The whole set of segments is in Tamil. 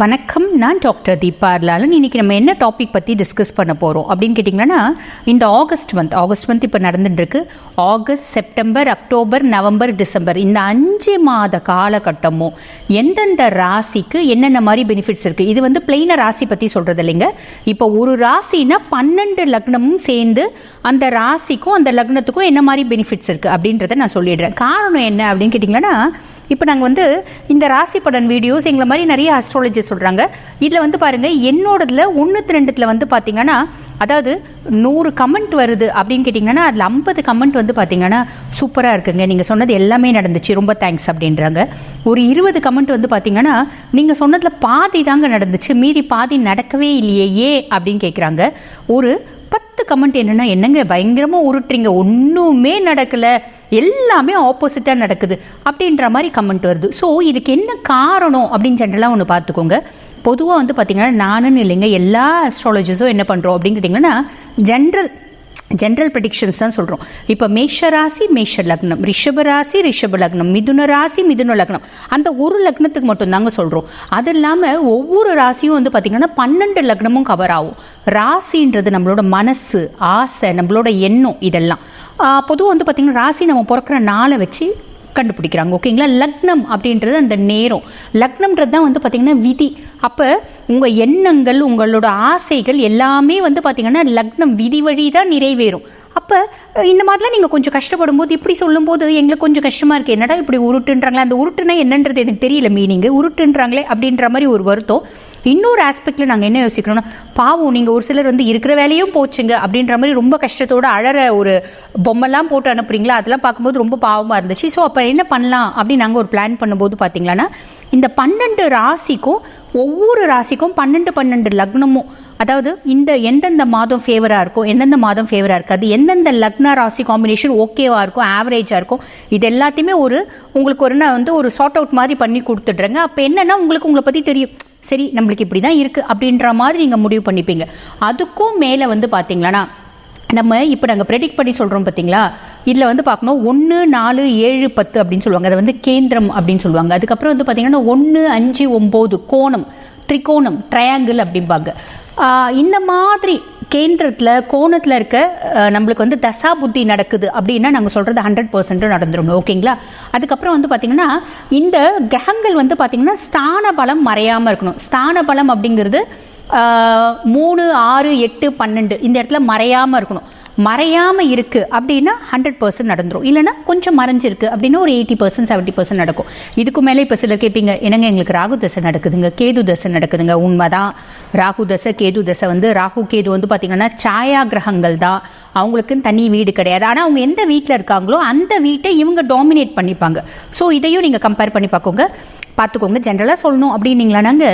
வணக்கம் நான் டாக்டர் தீபா அர்லாலன். இன்னைக்கு நம்ம என்ன டாபிக் பற்றி டிஸ்கஸ் பண்ண போகிறோம் அப்படின்னு கேட்டிங்கன்னா இந்த ஆகஸ்ட் மந்த் ஆகஸ்ட் மந்த் இப்போ நடந்துட்டுருக்கு. August September October November December. இந்த அஞ்சு மாத காலகட்டமும் எந்தெந்த ராசிக்கு என்னென்ன மாதிரி பெனிஃபிட்ஸ் இருக்குது இது வந்து பிளெயின ராசி பற்றி சொல்கிறது இல்லைங்க. இப்போ ஒரு ராசினா பன்னெண்டு லக்னமும் சேர்ந்து அந்த ராசிக்கும் அந்த லக்னத்துக்கும் என்ன மாதிரி பெனிஃபிட்ஸ் இருக்குது அப்படின்றத நான் சொல்லிடுறேன். காரணம் என்ன அப்படின்னு கேட்டிங்கன்னா இப்போ நாங்கள் வந்து இந்த ராசி பலன் வீடியோஸ் எங்களை மாதிரி நிறைய அஸ்ட்ராலஜி சொல்கிறாங்க இதில் வந்து பாருங்கள் என்னோடதுல ஒன்றுத்து ரெண்டுத்தில் வந்து பார்த்தீங்கன்னா அதாவது நூறு கமெண்ட் வருது அப்படின்னு கேட்டிங்கன்னா அதில் ஐம்பது கமெண்ட் வந்து பார்த்தீங்கன்னா சூப்பராக இருக்குங்க. நீங்கள் சொன்னது எல்லாமே நடந்துச்சு. ரொம்ப தேங்க்ஸ் அப்படின்றாங்க. ஒரு இருபது கமெண்ட் வந்து பார்த்தீங்கன்னா நீங்கள் சொன்னதில் பாதி தாங்க நடந்துச்சு. மீதி பாதி நடக்கவே இல்லையே ஏ அப்படின்னு கேட்குறாங்க ஒரு பத்து கமெண்ட் என்னன்னா என்னங்க பயங்கரமா உருட்டுறீங்க? ஒன்றுமே நடக்கல. எல்லாமே ஆப்போசிட்டாக நடக்குது. அப்படின்ற மாதிரி கமெண்ட் வருது. ஸோ இதுக்கு என்ன காரணம் அப்படின்னு ஜென்ரலாக ஒன்று பார்த்துக்கோங்க. பொதுவாக வந்து பார்த்தீங்கன்னா நானுன்னு இல்லைங்க எல்லா அஸ்ட்ராலஜிஸும் என்ன பண்ணுறோம் அப்படின்னு கேட்டிங்கன்னா ஜென்ரல் ஜென்ரல் ப்ரெடிக்ஷன்ஸ் தான் சொல்கிறோம் இப்போ மேஷ ராசி மேஷ லக்னம். ரிஷப ராசி ரிஷப லக்னம். மிதுன ராசி மிதுன லக்னம். அந்த ஒரு லக்னத்துக்கு மட்டும்தாங்க சொல்கிறோம் அது இல்லாமல் ஒவ்வொரு ராசியும் வந்து பார்த்திங்கன்னா பன்னெண்டு லக்னமும் கவர் ஆகும். ராசின்றது நம்மளோட மனசு ஆசை நம்மளோட எண்ணம் இதெல்லாம். பொதுவாக வந்து பார்த்திங்கன்னா ராசி நம்ம பிறக்கிற நாளை வச்சு கண்டுபிடிக்கிறாங்க ஓகேங்களா? லக்னம் அப்படின்றது அந்த நேரம். லக்னம்ன்றது தான் வந்து பார்த்திங்கன்னா விதி. அப்போ உங்கள் எண்ணங்கள் உங்களோட ஆசைகள் எல்லாமே வந்து பார்த்திங்கன்னா லக்னம் விதி வழி தான் நிறைவேறும். அப்போ இந்த மாதிரிலாம் நீங்கள் கொஞ்சம் கஷ்டப்படும் போது இப்படி சொல்லும்போது எங்களுக்கு கொஞ்சம் கஷ்டமாக இருக்குது என்னடா இப்படி உருட்டுன்றாங்களே? அந்த உருட்டுனா என்னன்றது எனக்கு தெரியல மீனிங்கு உருட்டுன்றாங்களே அப்படின்ற மாதிரி ஒரு வருத்தம். இன்னொரு ஆஸ்பெக்டில் நாங்கள் என்ன யோசிக்கிறோம்னா பாவம் நீங்கள் ஒரு சிலர் வந்து இருக்கிற வேலையும் போச்சுங்க அப்படின்ற மாதிரி ரொம்ப கஷ்டத்தோடு அழற ஒரு பொம்மைலாம் போட்டு அனுப்புறீங்களா? அதெல்லாம் பார்க்கும்போது ரொம்ப பாவமாக இருந்துச்சு. ஸோ அப்போ என்ன பண்ணலாம் அப்படின்னு நாங்கள் ஒரு பிளான் பண்ணும்போது பார்த்தீங்களான்னா இந்த பன்னெண்டு ராசிக்கும் ஒவ்வொரு ராசிக்கும் பன்னெண்டு பன்னெண்டு லக்னமும் அதாவது இந்த எந்தெந்த மாதம் ஃபேவராக இருக்கும் எந்தெந்த மாதம் ஃபேவராக இருக்காது எந்தெந்த லக்ன ராசி காம்பினேஷன் ஓகேவாக இருக்கும் ஆவரேஜாக இருக்கும் இது எல்லாத்தையுமே ஒரு உங்களுக்கு ஒரு நான் வந்து ஒரு சார்ட் அவுட் மாதிரி பண்ணி கொடுத்துட்றேங்க. அப்போ என்னென்னா உங்களுக்கு உங்களை பற்றி தெரியும். சரி நம்மளுக்கு இப்படி தான் இருக்குது அப்படின்ற மாதிரி நீங்கள் முடிவு பண்ணிப்பீங்க. அதுக்கும் மேலே வந்து பார்த்தீங்களன்னா நம்ம இப்போ நாங்கள் ப்ரெடிக்ட் பண்ணி சொல்கிறோம் பார்த்தீங்களா இதில் வந்து பார்க்கணும் ஒன்று நாலு ஏழு பத்து அப்படின்னு சொல்லுவாங்க. அதை வந்து கேந்திரம் அப்படின்னு சொல்லுவாங்க. அதுக்கப்புறம் வந்து பார்த்தீங்கன்னா ஒன்று அஞ்சு ஒம்பது கோணம் த்ரிகோணம் ட்ரையாங்கிள் அப்படிம்பாங்க. இந்த மாதிரி கேந்திரத்தில் கோணத்தில் இருக்க நம்மளுக்கு வந்து தசா புத்தி நடக்குது அப்படின்னா நாங்கள் சொல்கிறது ஹண்ட்ரட் பர்சன்ட்டு நடந்துருங்க. ஓகேங்களா? அதுக்கப்புறம் வந்து பார்த்திங்கன்னா இந்த கிரகங்கள் வந்து பார்த்திங்கன்னா ஸ்தான பலம் மறையாமல் இருக்கணும். ஸ்தான பலம் அப்படிங்கிறது மூணு ஆறு எட்டு பன்னெண்டு இந்த இடத்துல மறையாமல் இருக்கணும். மறையாமல் இருக்குது அப்படின்னா ஹண்ட்ரட் பர்சன்ட் நடந்துடும் இல்லைனா கொஞ்சம் மறைஞ்சிருக்கு அப்படின்னா ஒரு எயிட்டி பர்சன்ட் செவன்ட்டி பர்சன்ட் நடக்கும். இதுக்கு மேலே இப்போ சில கேட்பீங்க என்னங்க எங்களுக்கு ராகு தசை நடக்குதுங்க கேது தசை நடக்குதுங்க. உண்மைதான். ராகு தசை கேது தசை வந்து ராகு கேது வந்து பார்த்திங்கன்னா சாயா கிரகங்கள் தான். அவங்களுக்குன்னு தனி வீடு கிடையாது. ஆனால் அவங்க எந்த வீட்டில் இருக்காங்களோ அந்த வீட்டை இவங்க டாமினேட் பண்ணிப்பாங்க. ஸோ இதையும் நீங்கள் கம்பேர் பண்ணி பார்க்கோங்க பார்த்துக்கோங்க ஜென்ரலாக சொல்லணும் அப்படின்னீங்களானாங்க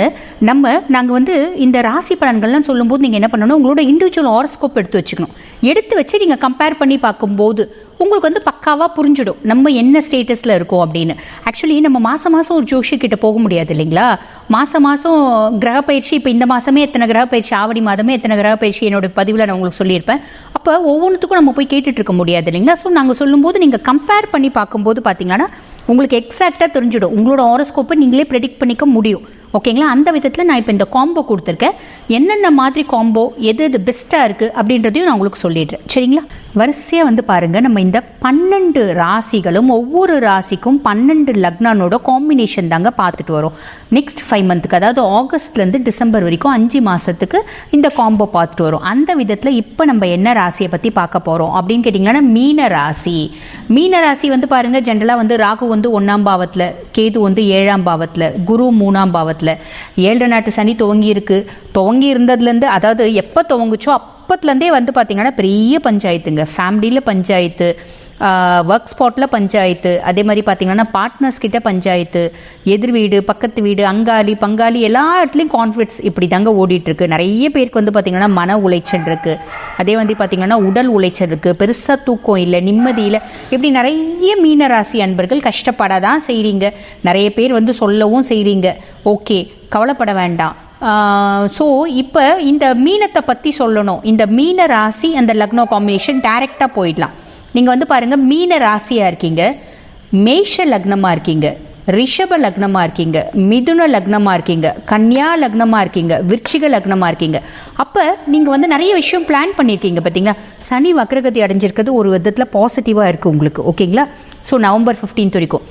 நம்ம நாங்கள் வந்து இந்த ராசி பலன்கள்லாம் சொல்லும்போது நீங்கள் என்ன பண்ணணும்? உங்களோட இண்டிவிஜுவல் ஹாரஸ்கோப் எடுத்து வச்சுக்கணும். எடுத்து வச்சு நீங்கள் கம்பேர் பண்ணி பார்க்கும்போது உங்களுக்கு வந்து பக்காவாக புரிஞ்சிடும். நம்ம என்ன ஸ்டேட்டஸில் இருக்கோம் அப்படின்னு. ஆக்சுவலி நம்ம மாதம் மாதம் ஒரு ஜோஷி போக முடியாது இல்லைங்களா? மாதம் மாதம் கிரக பயிற்சி இப்போ இந்த மாதமே எத்தனை கிரக பயிற்சி ஆவடி மாதமே எத்தனை கிரக பயிற்சி என்னோட பதிவில் நான் உங்களுக்கு சொல்லியிருப்பேன். அப்போ ஒவ்வொன்றுத்துக்கும் நம்ம போய் கேட்டுட்டு இருக்க முடியாது இல்லைங்களா? ஸோ நாங்கள் சொல்லும்போது நீங்கள் கம்பேர் பண்ணி பார்க்கும்போது பார்த்தீங்கன்னா உங்களுக்கு எக்ஸாக்டாக தெரிஞ்சிடும். உங்களோட ஹாரோஸ்கோப்பை நீங்களே ப்ரெடிக்ட் பண்ணிக்க முடியும். ஓகேங்களா அந்த விதத்தில் நான் இப்போ இந்த காம்போ கொடுத்துருக்கேன். என்னென்ன மாதிரி காம்போ எது எது பெஸ்ட்டாக இருக்குது அப்படின்றதையும் நான் உங்களுக்கு சொல்லிடுறேன். சரிங்களா? வரிசையாக வந்து பாருங்கள் நம்ம இந்த பன்னெண்டு ராசிகளும் ஒவ்வொரு ராசிக்கும் பன்னெண்டு லக்னானோட காம்பினேஷன் தாங்க பார்த்துட்டு வரோம். நெக்ஸ்ட் ஃபைவ் மந்த்துக்கு அதாவது ஆகஸ்ட்லேருந்து டிசம்பர் வரைக்கும் அஞ்சு மாதத்துக்கு இந்த காம்போ பார்த்துட்டு வரோம். அந்த விதத்தில் இப்போ நம்ம என்ன ராசியை பற்றி பார்க்க போகிறோம் அப்படின்னு கேட்டிங்கன்னா மீன ராசி. மீன ராசி வந்து பாருங்கள் ஜென்ரலாக வந்து ராகு வந்து ஒன்றாம் பாவத்தில் கேது வந்து ஏழாம் பாவத்தில் குரு மூணாம் பாவத்தில். ஏழரை நாட்டு சனி துவங்கி இருக்குது துவங்கி இருந்ததுலேருந்து அதாவது எப்போ துவங்குச்சோ அப்பத்துலேருந்தே வந்து பார்த்திங்கன்னா பெரிய பஞ்சாயத்துங்க. ஃபேமிலியில் பஞ்சாயத்து ஒர்க் ஸ்பாட்டில் பஞ்சாயத்து அதே மாதிரி பார்த்தீங்கன்னா பார்ட்னர்ஸ் கிட்ட பஞ்சாயத்து எதிர் வீடு பக்கத்து வீடு அங்காளி பங்காளி எல்லா இடத்துலையும் கான்ஃப்ளிக்ஸ் இப்படி தாங்க ஓடிட்டுருக்கு. நிறைய பேருக்கு வந்து பார்த்திங்கன்னா மன உளைச்சல் இருக்குது அதே வந்து பார்த்திங்கன்னா உடல் உளைச்சல் இருக்குது பெருசாக தூக்கம் இல்லை நிம்மதியில் இப்படி நிறைய மீனராசி அன்பர்கள் கஷ்டப்பட தான் செய்கிறீங்க நிறைய பேர் வந்து சொல்லவும் செய்கிறீங்க ஓகே கவலைப்பட வேண்டாம். ஸோ இப்போ இந்த மீனத்தை பற்றி சொல்லணும். இந்த மீன ராசி அந்த லக்னோ காம்பினேஷன் டைரெக்டாக போயிடலாம். நீங்கள் வந்து பாருங்கள் மீன ராசியாக இருக்கீங்க மேஷ லக்னமாக இருக்கீங்க ரிஷப லக்னமாக இருக்கீங்க மிதுன லக்னமாக இருக்கீங்க கன்னியா லக்னமாக இருக்கீங்க விருச்சிக லக்னமாக இருக்கீங்க. அப்போ நீங்கள் வந்து நிறைய விஷயம் பிளான் பண்ணியிருக்கீங்க பார்த்தீங்களா சனி வக்ரகதி அடைஞ்சிருக்கிறது ஒரு விதத்தில் பாசிட்டிவாக இருக்குது உங்களுக்கு ஓகேங்களா ஸோ நவம்பர் 15th வரைக்கும்.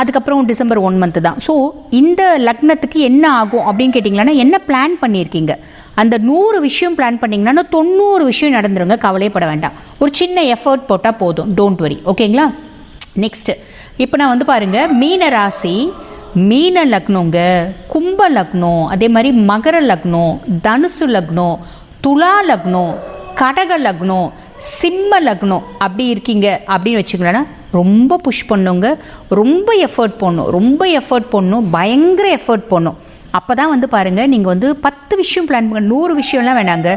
அதுக்கப்புறம் டிசம்பர் ஒன் மந்த் தான். ஸோ இந்த லக்னத்துக்கு என்ன ஆகும் அப்படின்னு கேட்டிங்கன்னா என்ன பிளான் பண்ணியிருக்கீங்க? அந்த நூறு விஷயம் பிளான் பண்ணிங்கன்னா தொண்ணூறு விஷயம் நடந்துருங்க கவலைப்பட வேண்டாம். ஒரு சின்ன எஃபர்ட் போட்டால் போதும். டோன்ட் வரி ஓகேங்களா நெக்ஸ்ட் இப்போ நான் வந்து பாருங்கள் மீன ராசி மீன லக்னங்க கும்ப லக்னம் அதே மாதிரி மகர லக்னம் தனுசு லக்னம் துலா லக்னம் கடக லக்னம் சிம்ம லக்னம் அப்படி இருக்கீங்க அப்படின்னு வச்சுக்கலன்னா ரொம்ப புஷ் பண்ணுங்க ரொம்ப எஃபர்ட் போடணும். ரொம்ப எஃபர்ட் போடணும். பயங்கர எஃபர்ட் போடணும். அப்போ தான் வந்து பாருங்கள் நீங்கள் வந்து பத்து விஷயம் பிளான் பண்ண நூறு விஷயம்லாம் வேணாங்க.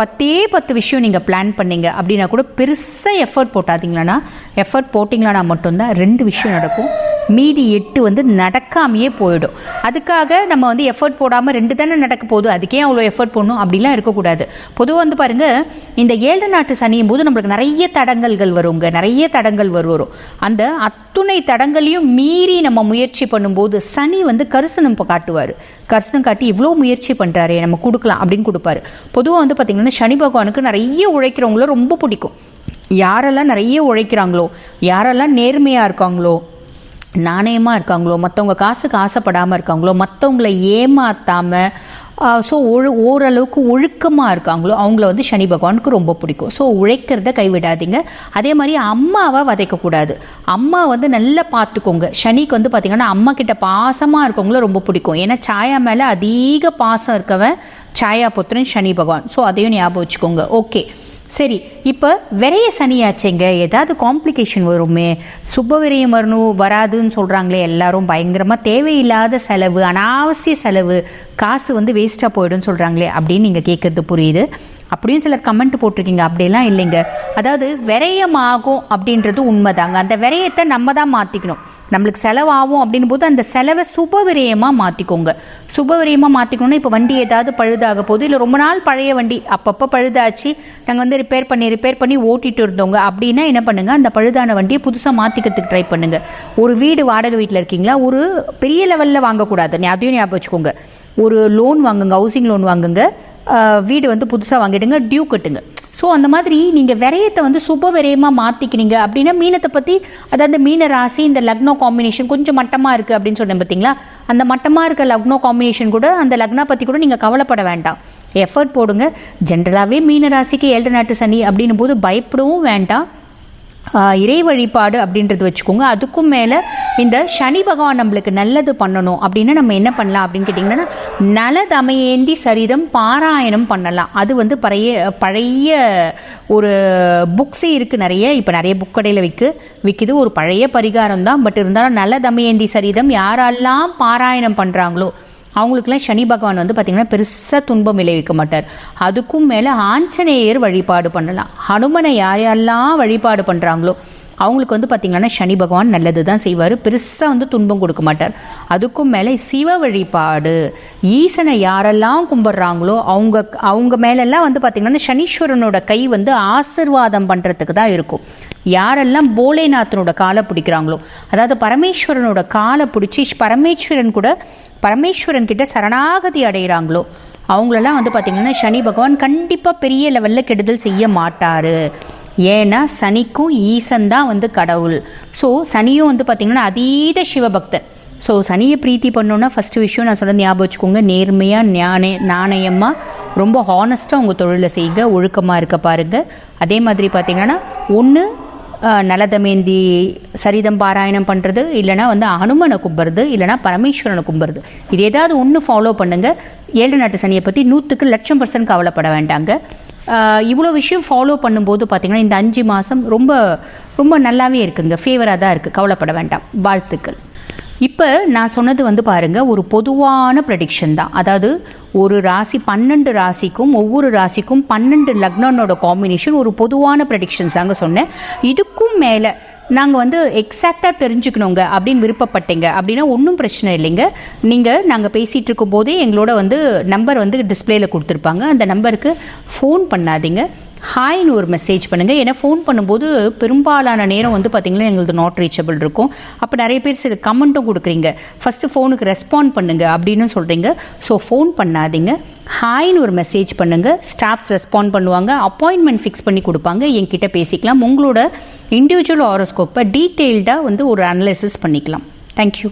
பத்தே பத்து விஷயம் நீங்கள் பிளான் பண்ணீங்க அப்படின்னா கூட பெருசாக எஃபர்ட் போட்டாதீங்களான்னா எஃபர்ட் போட்டிங்களானா மட்டும்தான் ரெண்டு விஷயம் நடக்கும். மீதி எட்டு வந்து நடக்காமையே போயிடும். அதுக்காக நம்ம வந்து எஃபர்ட் போடாமல் ரெண்டு தானே நடக்க போகுது. அதுக்கே அவ்வளோ எஃபர்ட் போடணும். அப்படிலாம் இருக்கக்கூடாது. பொதுவாக வந்து பாருங்கள் இந்த ஏழு நாட்டு சனியும் போது நம்மளுக்கு நிறைய தடங்கல்கள் வருங்க. நிறைய தடங்கள் வரும் வரும். அந்த அத்துணை தடங்களையும் மீறி நம்ம முயற்சி பண்ணும்போது சனி வந்து கரிசனம் இப்போ காட்டுவார். கரிசனம் காட்டி இவ்வளோ முயற்சி பண்ணுறாரே நம்ம கொடுக்கலாம் அப்படின்னு கொடுப்பாரு. பொதுவாக வந்து பார்த்திங்கன்னா சனி பகவானுக்கு நிறைய உழைக்கிறவங்கள ரொம்ப பிடிக்கும். யாரெல்லாம் நிறைய உழைக்கிறாங்களோ யாரெல்லாம் நேர்மையாக இருக்காங்களோ நாணயமாக இருக்காங்களோ மற்றவங்க காசுக்கு ஆசைப்படாமல் இருக்காங்களோ மற்றவங்கள ஏமாற்றாமல் ஸோ ஒழு ஓரளவுக்கு ஒழுக்கமாக இருக்காங்களோ அவங்கள வந்து சனி பகவானுக்கு ரொம்ப பிடிக்கும். ஸோ உழைக்கிறத கைவிடாதீங்க. அதே மாதிரி அம்மாவை வதைக்கக்கூடாது. அம்மா வந்து நல்லா பார்த்துக்கோங்க. சனிக்கு வந்து பார்த்திங்கன்னா அம்மா கிட்ட பாசமாக இருக்கவங்கள ரொம்ப பிடிக்கும். ஏன்னா சாயா மேலே அதிக பாசம் இருக்கவன் சாயா புத்திரன் சனி பகவான். ஸோ அதையும் ஞாபகம் வச்சுக்கோங்க. ஓகே சரி இப்போ விரைய சனியாச்சேங்க. ஏதாவது காம்ப்ளிகேஷன் வருமே? சுப விரயம் வரணும் வராதுன்னு சொல்கிறாங்களே எல்லாரும். பயங்கரமாக தேவையில்லாத செலவு அனாவசிய செலவு. காசு வந்து வேஸ்ட்டாக போயிடும்னு சொல்கிறாங்களே அப்படின்னு நீங்கள் கேட்குறது புரியுது. அப்படியும் சிலர் கமெண்ட் போட்டிருக்கீங்க. அப்படிலாம் இல்லைங்க. அதாவது விரயமாகும் அப்படின்றது உண்மைதாங்க. அந்த விரயத்தை நம்ம தான் மாற்றிக்கணும் நம்மளுக்கு செலவாகும் அப்படின் போது அந்த செலவை சுபவிரயமாக மாற்றிக்கோங்க சுபவிரயமாக மாற்றிக்கணும்னா இப்போ வண்டி ஏதாவது பழுதாக போகுது இல்லை ரொம்ப நாள் பழைய வண்டி அப்பப்போ பழுதாச்சு நாங்கள் வந்து ரிப்பேர் பண்ணி ரிப்பேர் பண்ணி ஓட்டிகிட்டு இருந்தோங்க அப்படின்னா என்ன பண்ணுங்கள் அந்த பழுதான வண்டியை புதுசாக மாற்றிக்கிறதுக்கு ட்ரை பண்ணுங்கள் ஒரு வீடு வாடகை வீட்டில் இருக்கீங்களா ஒரு பெரிய லெவலில் வாங்கக்கூடாது. நீ அதையும் ஞாபகம் வச்சுக்கோங்க. ஒரு லோன் வாங்குங்க ஹவுசிங் லோன் வாங்குங்க வீடு வந்து புதுசாக வாங்கிடுங்க டியூ கட்டுங்க. ஸோ அந்த மாதிரி நீங்கள் விரயத்தை வந்து சுப விரயமாக மாற்றிக்கிறீங்க அப்படின்னா மீனத்தை பற்றி அதாவது மீன ராசி இந்த லக்னோ காம்பினேஷன் கொஞ்சம் மட்டமாக இருக்குது அப்படின்னு சொன்னேன் பார்த்தீங்களா அந்த மட்டமாக இருக்க லக்னோ காம்பினேஷன் கூட அந்த லக்னா பற்றி கூட நீங்கள் கவலைப்பட வேண்டாம். எஃபர்ட் போடுங்க. ஜென்ரலாகவே மீன ராசிக்கு ஏழு நாட்டு சனி அப்படின்னும் போது பயப்படவும் வேண்டாம். இறை வழிபாடு அப்படின்றது வச்சுக்கோங்க. அதுக்கும் மேலே இந்த சனி பகவான் நம்மளுக்கு நல்லது பண்ணணும். அப்படின்னா நம்ம என்ன பண்ணலாம் அப்படின்னு கேட்டிங்கன்னா நலதமையேந்தி சரிதம் பாராயணம் பண்ணலாம். அது வந்து பழைய பழைய ஒரு புக்ஸே இருக்குது நிறைய. இப்போ நிறைய புக் கடையில் விற்கு விற்கிது ஒரு பழைய பரிகாரம் தான் பட் இருந்தாலும் நலதமையேந்தி சரிதம் யாரெல்லாம் பாராயணம் பண்ணுறாங்களோ அவங்களுக்குலாம் சனி பகவான் வந்து பார்த்திங்கன்னா பெருசாக துன்பம் விளைவிக்க மாட்டார். அதுக்கும் மேலே ஆஞ்சநேயர் வழிபாடு பண்ணலாம். ஹனுமனை யார் யாரெல்லாம் வழிபாடு பண்ணுறாங்களோ அவங்களுக்கு வந்து பார்த்திங்கன்னா சனி பகவான் நல்லது தான் செய்வார். பெருசாக வந்து துன்பம் கொடுக்க மாட்டார். அதுக்கும் மேலே சிவ வழிபாடு ஈசனை யாரெல்லாம் கும்பிட்றாங்களோ அவங்க அவங்க மேலெல்லாம் வந்து பார்த்திங்கன்னா சனீஸ்வரனோட கை வந்து ஆசிர்வாதம் பண்ணுறதுக்கு தான் இருக்கும். யாரெல்லாம் போலேநாத்தனோட காலை பிடிக்கிறாங்களோ அதாவது பரமேஸ்வரனோட காலை பிடிச்சி பரமேஸ்வரன் கூட பரமேஸ்வரன் கிட்ட சரணாகதி அடைகிறாங்களோ அவங்களெல்லாம் வந்து பார்த்திங்கன்னா சனி பகவான் கண்டிப்பாக பெரிய லெவலில் கெடுதல் செய்ய மாட்டார். ஏன்னா சனிக்கும் ஈசன் தான் வந்து கடவுள். ஸோ சனியும் வந்து பார்த்திங்கன்னா அதீத சிவபக்தன் ஸோ சனியை பிரீத்தி பண்ணோன்னா ஃபஸ்ட்டு விஷயம் நான் சொல்ல ஞாபகம் வச்சுக்கோங்க. நேர்மையாக ஞானே நாணயமாக ரொம்ப ஹானஸ்ட்டாக உங்கள் தொழிலை செய்யுங்க. ஒழுக்கமாக இருக்க பாருங்கள் அதே மாதிரி பார்த்தீங்கன்னா ஒன்று நலதமேந்தி சரிதம் பாராயணம் பண்ணுறது இல்லைனா வந்து ஹனுமனை கும்பிட்றது இல்லைனா பரமேஸ்வரனை கும்பிட்றது இது ஏதாவது ஒன்று ஃபாலோ பண்ணுங்கள் ஏழு நாட்டு சனியை பற்றி நூற்றுக்கு லட்சம் பர்சன்ட் கவலைப்பட வேண்டாங்க. இவ்வளோ விஷயம் ஃபாலோ பண்ணும்போது பார்த்திங்கன்னா இந்த அஞ்சு மாதம் ரொம்ப ரொம்ப நல்லாவே இருக்குங்க ஃபேவராக தான் இருக்குது கவலைப்பட வேண்டாம். வாழ்த்துக்கள். இப்போ நான் சொன்னது வந்து பாருங்கள் ஒரு பொதுவான ப்ரெடிக்ஷன் தான். அதாவது ஒரு ராசி பன்னெண்டு ராசிக்கும் ஒவ்வொரு ராசிக்கும் பன்னெண்டு லக்னனோட காம்பினேஷன் ஒரு பொதுவான ப்ரெடிக்ஷன்ஸ் தாங்க சொன்னேன். இதுக்கும் மேலே நாங்கள் வந்து எக்ஸாக்டாக தெரிஞ்சுக்கணுங்க அப்படின்னு விருப்பப்பட்டீங்க. அப்படின்னா ஒன்றும் பிரச்சனை இல்லைங்க. நீங்கள் நாங்கள் பேசிகிட்டு இருக்கும் போதே எங்களோட வந்து நம்பர் வந்து டிஸ்பிளேல கொடுத்துருப்பாங்க. அந்த நம்பருக்கு ஃபோன் பண்ணாதீங்க. ஹாய்னு ஒரு மெசேஜ் பண்ணுங்கள் ஏன்னா ஃபோன் பண்ணும்போது பெரும்பாலான நேரம் வந்து பார்த்தீங்கன்னா எங்களுக்கு நாட் ரீச்சபிள் இருக்கும். அப்போ நிறைய பேர் சில கமெண்ட்டும் கொடுக்குறீங்க. ஃபஸ்ட்டு ஃபோனுக்கு ரெஸ்பாண்ட் பண்ணுங்க அப்படின்னு சொல்கிறீங்க ஸோ ஃபோன் பண்ணாதீங்க. ஹாய்னு ஒரு மெசேஜ் பண்ணுங்கள் ஸ்டாஃப்ஸ் ரெஸ்பாண்ட் பண்ணுவாங்க. அப்பாயின்மெண்ட் ஃபிக்ஸ் பண்ணி கொடுப்பாங்க. என்கிட்ட பேசிக்கலாம். உங்களோட இண்டிவிஜுவல் ஆரோஸ்கோப்பை டீட்டெயில்டாக வந்து ஒரு அனலைசிஸ் பண்ணிக்கலாம். தேங்க்யூ